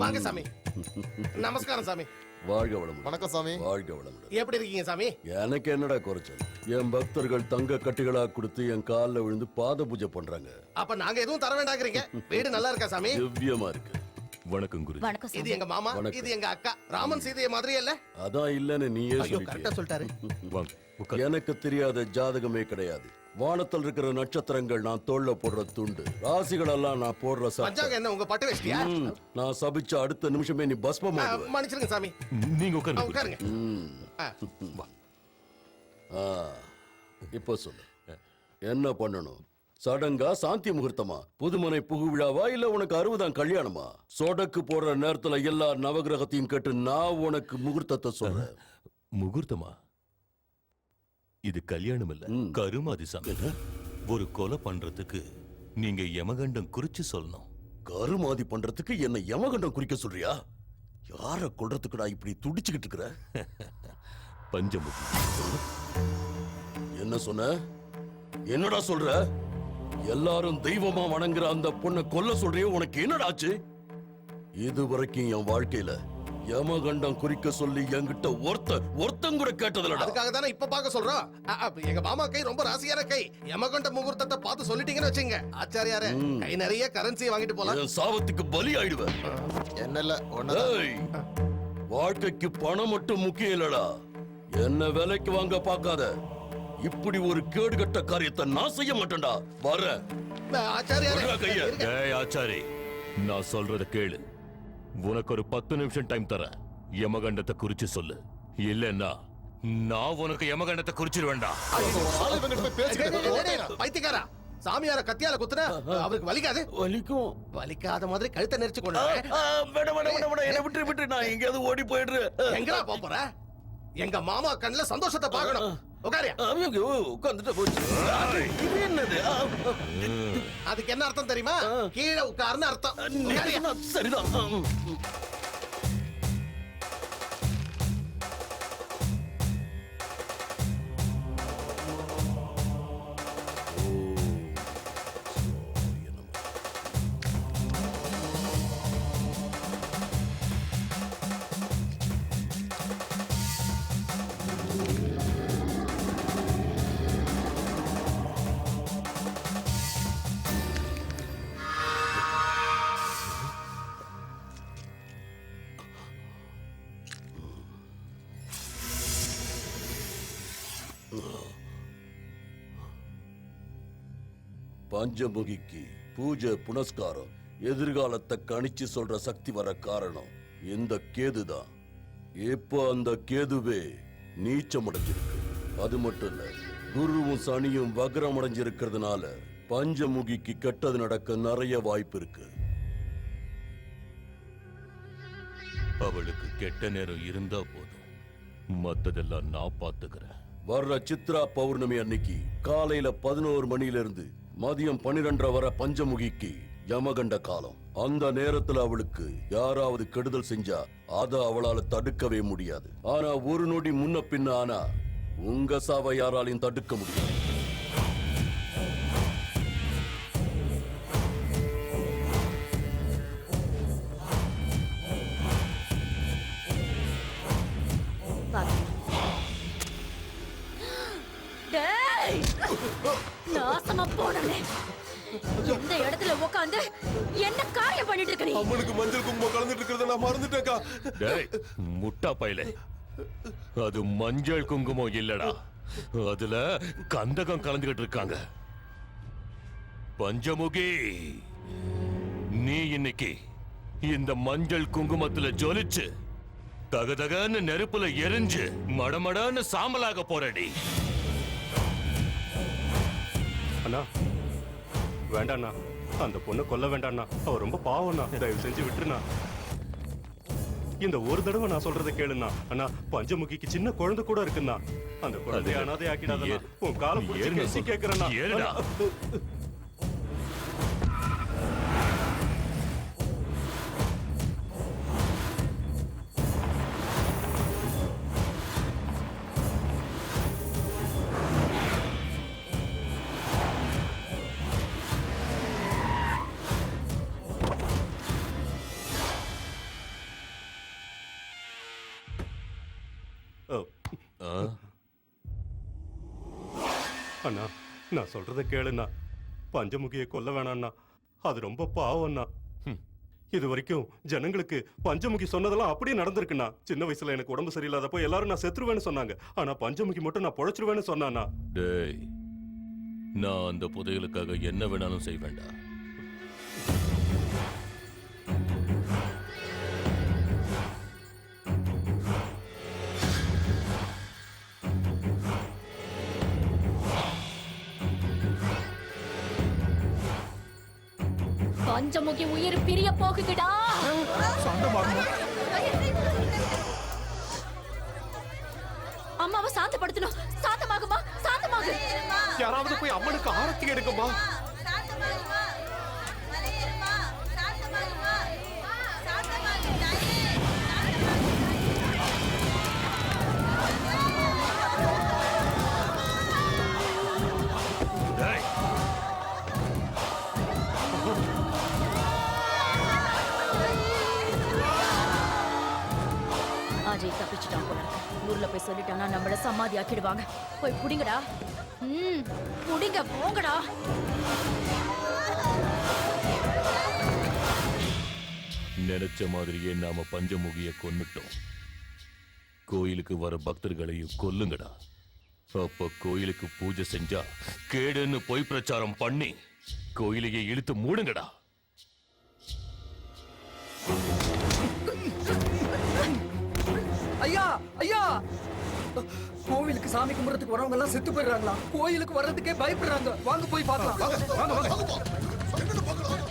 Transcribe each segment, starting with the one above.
வாங்க சாமி. நமஸ்காரம் சாமி. வாழ்க வளமுடன். வணக்கம் சாமி. வாழ்க வளமுடன். எப்படி இருக்கீங்க சாமி? எனக்கு என்னடா குறைச்சல்? என் பக்தர்கள் தங்க கட்டிகளா கொடுத்து என் கால்ல விழுந்து பாத பூஜை பண்றாங்க. அப்ப நாங்க எதுவும் தர வேண்டாங்கிறீங்க? வீடு நல்லா இருக்கா சாமி? திவ்யமா இருக்கு. வணக்கம் குரு வணக்கம் இது எங்க மாமா வணக்கம். இது எங்க அக்கா. ராமன் சீதைய மாதிரி இல்ல? அதான் இல்லன்னு நீயே ஐயோ கரெக்டா சொல்லிட்டிய சொல்லிட்டாரு. வாங்க உட்கார். எனக்கு தெரியாத ஜாதகமே கிடையாது. வானத்தில் இருக்கிற நட்சத்திரங்கள் நான் தோல்ல போடுற துண்டு. ராசிகள் எல்லாம் நான் போடுற பஞ்சாங்க என்ன உங்க பட்டு வச்சிட்டியா நான் சபிச்ச அடுத்த நிமிஷமே நீ பஸ்பம் மன்னிச்சிருங்க சாமி. நீங்க ஆ, உட்காருங்க. குரு. உட்காருங்க ஆ, இப்போ சொல்லு. என்ன பண்ணணும்? சடங்கா சாந்தி முகூர்த்தமா? புதுமனை புகு விழாவா இல்ல உனக்கு அறுபதாம் கல்யாணமா? சொடக்கு போடுற நேரத்துல எல்லா நவகிரகத்தையும் கேட்டு நான் உனக்கு முகூர்த்தத்தை சொல்றேன். முகூர்த்தமா? இது கல்யாணம் இல்ல. ம். கருமாதி சாமி ஒரு கொலை பண்றதுக்கு நீங்க யமகண்டம் குறிச்சு சொல்லணும். கருமாதி பண்றதுக்கு என்ன யமகண்டம் குறிக்க சொல்றியா? யார கொல்றதுக்கு நான் இப்படி துடிச்சுக்கிட்டு இருக்கிற? பஞ்சமுகி என்ன சொன்ன? என்னடா சொல்ற? எல்லாரும் தெய்வமா வணங்குற அந்த பொண்ணை கொல்ல சொல்றியே உனக்கு என்னடாச்சு இது வரைக்கும் என் வாழ்க்கையில யமகண்டம் குறிக்க சொல்லி என்கிட்ட ஒருத்த ஒருத்தன் கூட கேட்டதில்லடா. அதுக்காக தானே இப்ப பார்க்க சொல்றோம் எங்க மாமா கை ரொம்ப ராசியான கை. யமகண்ட முகூர்த்தத்தை பார்த்து சொல்லிட்டீங்கன்னு வச்சுங்க. ஆச்சாரியாரே கை நிறைய கரன்சி வாங்கிட்டு போலாம். என் சாபத்துக்கு பலி ஆயிடுவேன் என்ன இல்ல ஒண்ணு ஏய், வாழ்க்கைக்கு பணம் மட்டும் முக்கியம் இல்லடா. என்ன விலைக்கு வாங்க பார்க்காத. இப்படி ஒரு கேடுகட்ட காரியத்தை நான் செய்ய மாட்டேன்டா. வரேன் ஆச்சாரியாரே. விடுடா கைய. இருங்க. ஏய் ஆச்சாரி நான் சொல்றத கேளு. உனக்கு ஒரு பத்து நிமிஷம் டைம் தரேன். யமகண்டத்தை குறிச்சு சொல்லு. இல்லன்னா நான் உனக்கு யமகண்டத்தை குறிச்சிருவேண்டா பைத்தியக்காரா சாமியார கத்தியால குத்துனா அவருக்கு வலிக்காது? வலிக்கும். வலிக்காத மாதிரி கழுத்தை நெரிச்சு கொண்டு வேட வேட வேட வேட என்ன விட்டு விட்டு நான் எங்கேயாவது ஓடி போயிடுறேன். எங்கடா போற? எங்க மாமா கண்ணுல சந்தோஷத்தை பார்க்கணும். உட்காரியா ஐயோ, உட்கார்ந்துட்டு போச்சு. இது என்னது? ஆ, அதுக்கு என்ன அர்த்தம் தெரியுமா? கீழே உட்காருன்னு அர்த்தம். சரிதான். பஞ்சமுகிக்கு பூஜை புனஸ்காரம் எதிர்காலத்தை கணிச்சு சொல்ற சக்தி வர காரணம் இந்த கேதுதான். இப்போ அந்த கேதுவே நீச்சம் அடைஞ்சிருக்கு. அது மட்டும் இல்ல குருவும் சனியும் வக்ரம் அடைஞ்சிருக்கிறதுனால பஞ்சமுகிக்கு கெட்டது நடக்க நிறைய வாய்ப்பு இருக்கு. அவளுக்கு கெட்ட நேரம் இருந்தா போதும். மத்ததெல்லாம் நான் பாத்துக்கிறேன் வர்ற சித்ரா பௌர்ணமி அன்னைக்கு காலையில பதினோரு மணில இருந்து மதியம் பனிரெண்டரை வர பஞ்சமுகிக்கு யமகண்ட காலம். அந்த நேரத்துல அவளுக்கு யாராவது கெடுதல் செஞ்சா அத அவளால தடுக்கவே முடியாது. ஆனா ஒரு நொடி முன்ன பின்ன ஆனா உங்க சாவை யாராலையும் தடுக்க முடியாது. நாசமா போனே எந்த இடத்துல உட்காந்து என்ன காரியம் பண்ணிட்டு இருக்க நீ? அம்மனுக்கு மஞ்சள் குங்குமம் கலந்துட்டு இருக்கிறத நான் மறந்துட்டேக்கா டேய் முட்டா பையலே. அது மஞ்சள் குங்குமம் இல்லடா. அதுல கந்தகம் கலந்துகிட்டு இருக்காங்க. பஞ்சமுகி நீ இன்னைக்கு இந்த மஞ்சள் குங்குமத்துல ஜொலிச்சு தகதகன்னு நெருப்புல எரிஞ்சு மடமடன்னு சாம்பலாக போறடி அண்ணா. வேண்டாண்ணா. அந்த பொண்ணை கொல்ல வேண்டாண்ணா. அவ ரொம்ப பாவம்ண்ணா. தயவு செஞ்சு விட்டுருண்ணா. இந்த ஒரு தடவை நான் சொல்றதை கேளுண்ணா. அண்ணா பஞ்சமுகிக்கு சின்ன குழந்தை கூட இருக்குண்ணா. அந்த குழந்தைய அனாதை ஆக்கிடாதண்ணா ஏறு. உன் காலம் ஏறுண்ணா அண்ணா நான் சொல்றத கேளுண்ணா. பஞ்சமுகியை கொல்ல வேணாண்ணா. அது ரொம்ப பாவம்ண்ணா இது வரைக்கும் ஜனங்களுக்கு பஞ்சமுகி சொன்னதெல்லாம் அப்படியே நடந்திருக்குண்ணா. சின்ன வயசுல எனக்கு உடம்பு சரியில்லாதப்போ எல்லாரும் நான் செத்துருவேன்னு சொன்னாங்க. ஆனா பஞ்சமுகி மட்டும் நான் பொழைச்சிருவேன்னு சொன்னாண்ணா. டேய் நான் அந்த புதையலுக்காக என்ன வேணாலும் செய்வேண்டா பஞ்சமுகி உயிர் பிரிய போகுதுடா. அம்மாவை சாந்தப்படுத்தணும். சாந்தமாகுமா? சாந்தமாகு. யாராவது போய் அம்மனுக்கு ஆரத்தி எடுக்குமா ஆக்கிடுவாங்க. போய் புடிங்கடா. ம் புடிங்க போங்கடா. நினைச்ச மாதிரியே நாம பஞ்சமுகிய கொன்னுட்டோம். கோயிலுக்கு வர பக்தர்களையும் கொல்லுங்கடா. அப்ப கோயிலுக்கு பூஜை செஞ்சா கேடுன்னு பொய் பிரச்சாரம் பண்ணி கோயிலையே இழுத்து மூடுங்கடா. ஐயா ஐயா. சாமி கும்பிடுறதுக்கு வரவங்க எல்லாம் செத்து போயிடுறாங்களா? கோயிலுக்கு வர்றதுக்கே பயப்படுறாங்க. வாங்க போய் பார்க்கலாம்.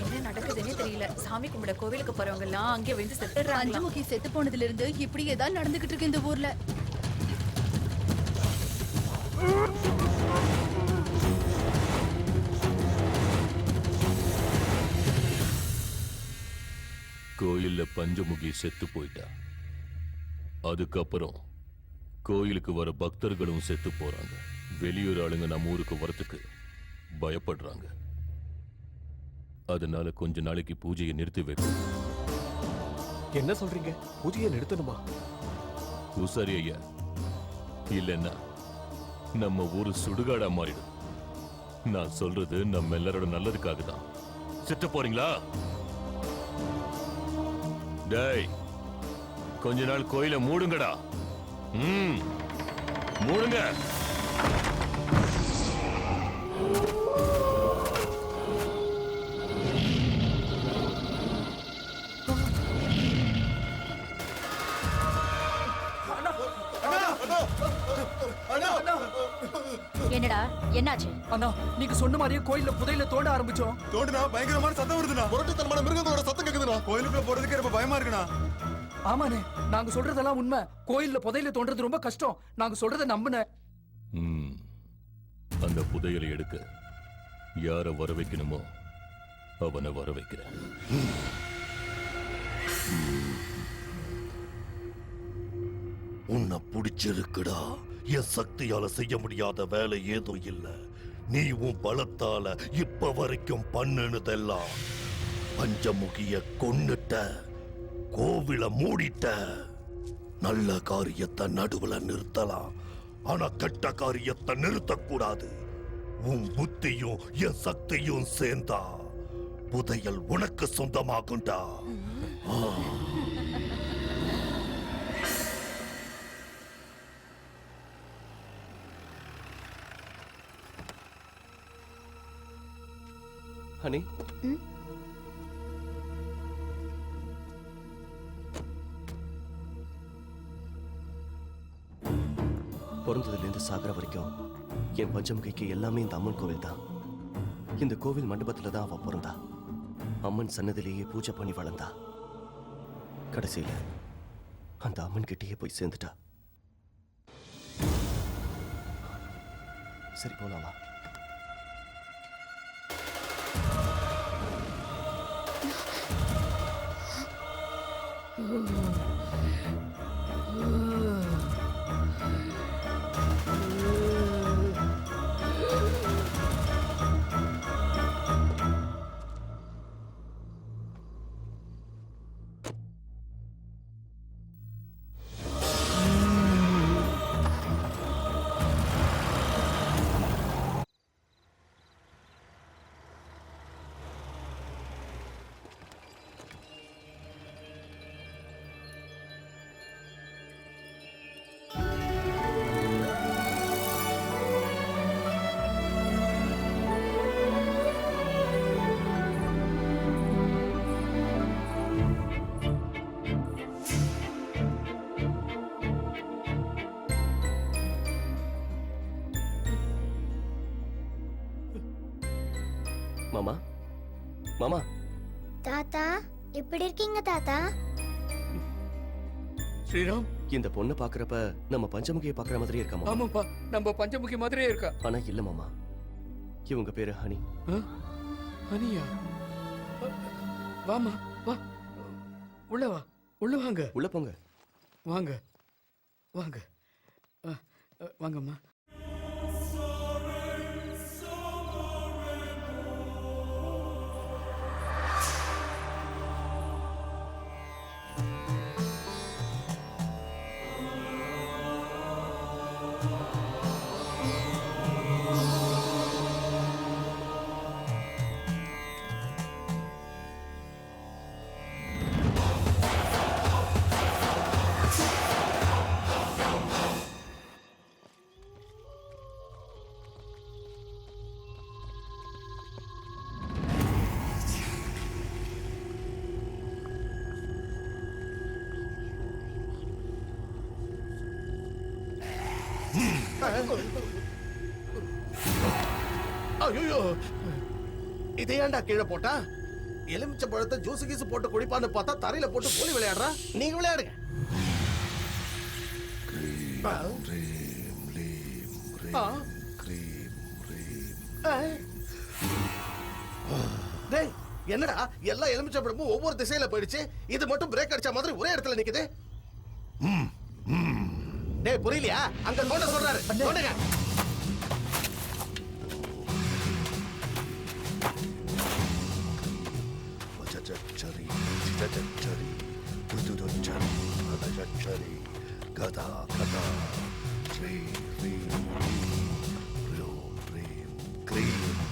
என்ன நடக்குதுன்னே தெரியல. சாமி கும்பிட கோவிலுக்கு போறவங்க எல்லாம் அங்கே வந்து செத்துறாங்க பஞ்சமுகி செத்து போனதுல இருந்து இப்படி ஏதாவது நடந்துகிட்டு இருக்கு இந்த ஊர்ல. கோயில்ல பஞ்சமுகி செத்து போயிட்டா. அதுக்கப்புறம் கோயிலுக்கு வர பக்தர்களும் செத்து போறாங்க. வெளியூர் ஆளுங்க நம்ம ஊருக்கு வரத்துக்கு பயப்படுறாங்க. அதனால கொஞ்ச நாளைக்கு பூஜையை நிறுத்தி வைக்கும் என்ன சொல்றீங்க? பூஜையை நிறுத்தணுமா? உசாரி ஐயா இல்லைன்னா நம்ம ஊரு சுடுகாடா மாறிடும். நான் சொல்றது நம்ம எல்லாரோட நல்லதுக்காக தான். செத்து போறீங்களா? டேய் கொஞ்ச நாள் கோயிலை மூடுங்கடா. ம். மூடுங்க. என்னடா என்னாச்சு? அண்ணா நீங்க சொன்ன மாதிரியே கோயில்ல புதையில தோண்ட ஆரம்பிச்சோம். தோண்டுனா பயங்கரமான சத்தம் வருதுண்ணா. முரட்டுத்தனமான மிருகங்களோட சத்தம் கேக்குதுண்ணா. கோயிலுக்குள்ள போறதுக்கே ரொம்ப பயமா இருக்குண்ணா. ஆமாண்ணே நாங்க சொல்றதெல்லாம் உண்மை. கோயில்ல புதையில தோன்றது ரொம்ப கஷ்டம். நாங்க சொல்றத நம்புன. ம். அந்த புதையலை எடுக்க யார வர வைக்கணுமோ அவனை வர வைக்கிறேன் உன்னை பிடிச்சிருக்குடா. என் சக்தியால செய்ய முடியாத வேலை ஏதும் இல்ல. நீ உன் பலத்தால இப்ப வரைக்கும் பண்ணுனதெல்லாம் பஞ்சமுகிய கொன்னுட்ட. கோவில மூடிட்ட நல்ல காரியத்தை நடுவுல நிறுத்தலாம். ஆனா கெட்ட காரியத்தை நிறுத்தக்கூடாது. உன் புத்தியும் என் சக்தியும் சேர்ந்தா புதையல் உனக்கு சொந்தமாகும்டா. ஹனி. பிறந்ததுலேருந்து சாகிற வரைக்கும் என் பஞ்சமுகைக்கு எல்லாமே இந்த அம்மன் கோவில் தான். இந்த கோவில் மண்டபத்தில் தான் அவள் பிறந்தா. அம்மன் சன்னதிலேயே பூஜை பண்ணி வளர்ந்தா. கடைசியில் அந்த அம்மன் கிட்டேயே போய் சேர்ந்துட்டா. சரி போலாமா? Ooh. மாமா. தாத்தா எப்படி இருக்கீங்க தாத்தா? ஸ்ரீராம். இந்த பொண்ணை பாக்குறப்ப நம்ம பஞ்சமுகியை பாக்குற மாதிரியே இருக்கா மாமா? ஆமாப்பா நம்ம பஞ்சமுகி மாதிரியே இருக்கா. ஆனா இல்ல மாமா. இவங்க பேரு ஹனி. ஆ? அனியா வாமா வா. உள்ள வா. உள்ள வாங்க. உள்ள போங்க. வாங்க. வாங்க. வாங்கம்மா. ஐயோ. இதை ஏன்டா கீழே போட்டா? எலுமிச்சை பழத்தை ஜூஸ் கீஸ் போட்டு குடிப்பான்னு பார்த்தா தரையில போட்டு போலி விளையாடுறா? நீங்க விளையாடுங்க. என்னடா? எல்லா எலுமிச்சை பழமும் ஒவ்வொரு திசையில போயிடுச்சு. இது மட்டும் பிரேக் அடிச்ச மாதிரி ஒரே இடத்துல நிக்குது. டேய் புரியலையா? அங்க தோண்ட சொல்றாரு. தோண்டுங்க சரி சரி சரி சரி கதா கதா ஸ்ரீ ஸ்ரீ க்ரீம் க்ரீம்.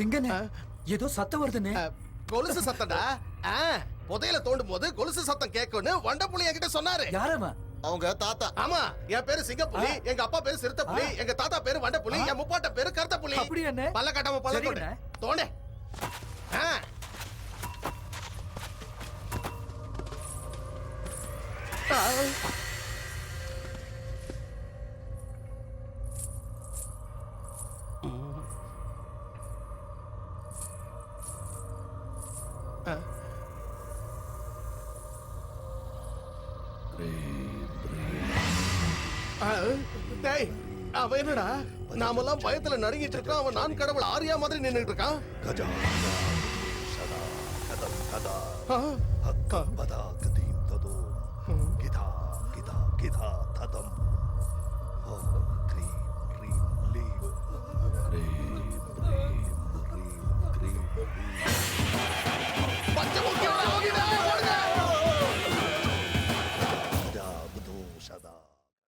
சிங்கனே ஏதோ சத்தம் வருதுனே. கொலுசு சத்தம்டா. ஆ, புதையல தோண்டும் போது கொலுசு சத்தம் கேட்கும்னு வண்டப்புலி என்கிட்ட சொன்னாரு. யாரம்மா அவங்க தாத்தா. ஆமா என் பேரு சிங்கப்புலி எங்க அப்பா பேரு சிறுத்தைப்புலி எங்க தாத்தா பேரு வண்டப்புலி என் முப்பாட்ட பேரு கருத்தப்புலி. அப்படி என்ன? பல்ல கட்டாம பல்ல தோண்டு. தோண்டு. ஆ. என்னடா? நாமெல்லாம் பயத்துல நடுங்கிட்டு இருக்கோம். அவன் நான் கடவுள் ஆரியா மாதிரி நின்னுட்டு இருக்கான். கஜா சதா கதா கதா. ஹக்கா பதா கதீம் ததோ. கிதா கிதா கிதா.